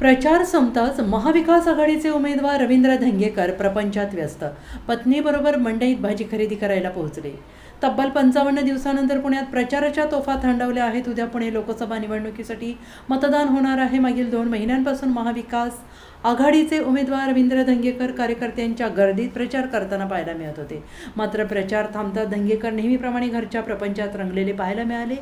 प्रचार संपताच महाविकास आघाडीचे उमेदवार रवींद्र धंगेकर प्रपंचात व्यस्त. पत्नीबरोबर मंडईत भाजी खरेदी करायला पोहोचले. तब्बल पंचावन्न दिवसानंतर पुण्यात प्रचाराच्या तोफा थंडावल्या आहेत. उद्या पुणे लोकसभा निवडणुकीसाठी मतदान होणार आहे. मागील दोन महिन्यांपासून महाविकास आघाडीचे उमेदवार रवींद्र धंगेकर कार्यकर्त्यांच्या गर्दीत प्रचार करताना पाहायला मिळत होते. मात्र प्रचार थांबता धंगेकर नेहमीप्रमाणे घरच्या प्रपंचात रंगलेले पाहायला मिळाले.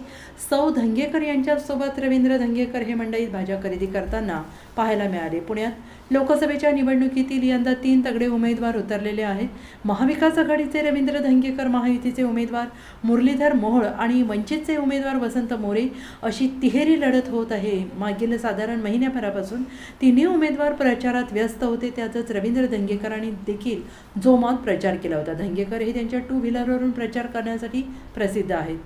सौ धंगेकर यांच्यासोबत रवींद्र धंगेकर हे मंडईत भाज्या खरेदी करताना पाहायला मिळाले. पुण्यात लोकसभेच्या निवडणुकीतील यंदा तीन तगडे उमेदवार उतरलेले आहेत. महाविकास आघाडीचे रवींद्र धंगेकर महायुतीचे उमेदवार मुरलीधर मोहोळ आणि वंचितचे उमेदवार वसंत मोरे अशी तिहेरी लढत होत आहे. मागील साधारण महिन्याभरापासून तिन्ही उमेदवार प्रचारात व्यस्त होते. त्यातच रवींद्र धंगेकरांनी देखील जोमात प्रचार केला होता. धंगेकर हे त्यांच्या टू व्हीलरवरून प्रचार करण्यासाठी प्रसिद्ध आहेत.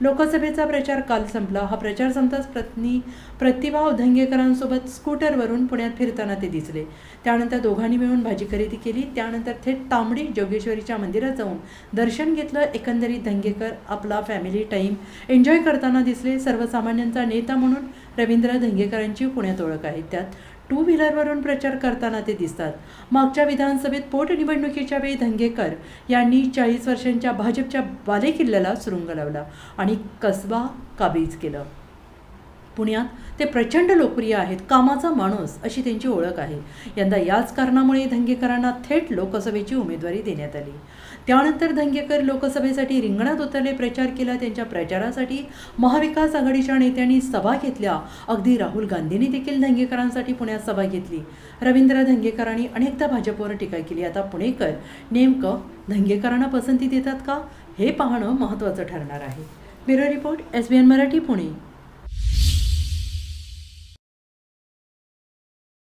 लोकसभेचा प्रचार काल संपला. हा प्रचार संपताच पत्नी प्रतिभा धंगेकरांसोबत स्कूटरवरून पुण्यात फिरताना ते दिसले. त्यानंतर दोघांनी मिळून भाजी खरेदी केली. त्यानंतर थेट तांबडी जोगेश्वरीच्या मंदिरात जाऊन दर्शन घेतलं. एकंदरीत धंगेकर आपला फॅमिली टाईम एन्जॉय करताना दिसले. सर्वसामान्यांचा नेता म्हणून रवींद्र धंगेकरांची पुण्यात ओळख आहे. त्यात टू व्हीलरवरून प्रचार करताना ते दिसतात. मागच्या विधानसभेत पोटनिवडणुकीच्या वेळी धंगेकर यांनी चाळीस वर्षांच्या भाजपच्या बालेकिल्ल्याला सुरुंग लावला आणि कसबा काबीज केलं. पुण्यात ते प्रचंड लोकप्रिय आहेत कामाचा माणूस अशी त्यांची ओळख आहे. यंदा याच कारणामुळे धंगेकरांना थेट लोकसभेची उमेदवारी देण्यात आली. त्यानंतर धंगेकर लोकसभेसाठी रिंगणात उतरले प्रचार केला त्यांच्या प्रचारासाठी महाविकास आघाडीच्या नेत्यांनी सभा घेतल्या. अगदी राहुल गांधींनी देखील धंगेकरांसाठी पुण्यात सभा घेतली. रवींद्र धंगेकरांनी अनेकदा भाजपवर टीका केली. आता पुणेकर नेमकं धंगेकरांना पसंती देतात का? हे पाहणं महत्त्वाचं ठरणार आहे. Bureau report S B N Marathi Pune.